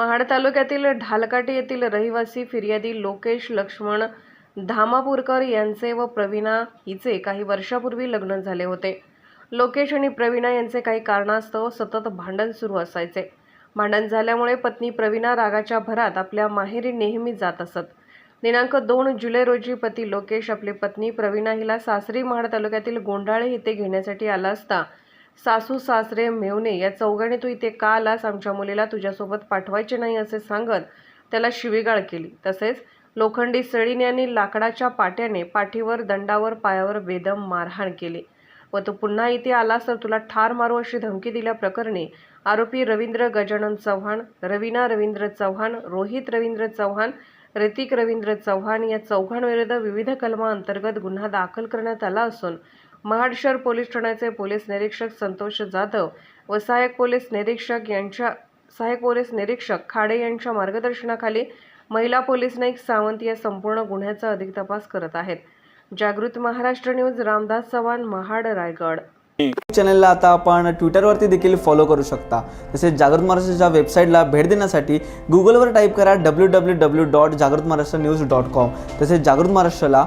महाड तालुक्यातील ढालकाटी येथील रहिवासी फिर्यादी लोकेश लक्ष्मण धामापूरकर यांचे व प्रवीणा हिचे काही वर्षापूर्वी लग्न झाले होते. लोकेश आणि प्रवीणा यांचे काही कारणास्तव सतत भांडण सुरू असायचे. भांडण झाल्यामुळे पत्नी प्रवीणा रागाच्या भरात आपल्या माहेरी नेहमी जात असत. दिनांक दोन जुलै रोजी पती लोकेश आपली पत्नी प्रवीणा हिला सासरी महाड तालुक्यातील गोंडाळे इथे घेण्यासाठी आला असता सासू सासरे मेवणे या चौघांनी तू इथे का आलास? आमच्या मुलीला तुझ्यासोबत पाठवायचे नाही असे सांगत त्याला शिवीगाळ केली. तसेच लोखंडी सळीने आणि लाकडाच्या पाट्याने पाठीवर दंडावर पायावर बेदम मारहाण केली. व तू पुन्हा इथे आलास तर तुला ठार मारू अशी धमकी दिल्याप्रकरणी आरोपी रवींद्र गजानन चव्हाण रवीना रवींद्र चव्हाण रोहित रवींद्र चव्हाण ऋतिक रवींद्र चव्हाण या चौघांविरुद्ध विविध कलमांतर्गत गुन्हा दाखल करण्यात आला असून महाड शहर पोलीस ठाण्याचे पोलीस निरीक्षक संतोष जाधव व सहाय्यक पोलीस निरीक्षक यांच्या सहाय्यक पोलीस निरीक्षक खाडे यांच्या मार्गदर्शनाखाली महिला पोलीस नाईक सावंत या संपूर्ण गुन्ह्याचा अधिक तपास करत आहेत. जागृत महाराष्ट्र न्यूज रामदास चव्हाण महाड रायगड. चॅनलला आता आपण ट्विटरवरती देखील फॉलो करू शकता. तसेच जागृत महाराष्ट्राच्या वेबसाईटला भेट देण्यासाठी गुगलवर टाईप करा डब्ल्यू डब्ल्यू डब्ल्यू डॉट जागृत महाराष्ट्र न्यूज डॉट कॉम तसेच जागृत महाराष्ट्राला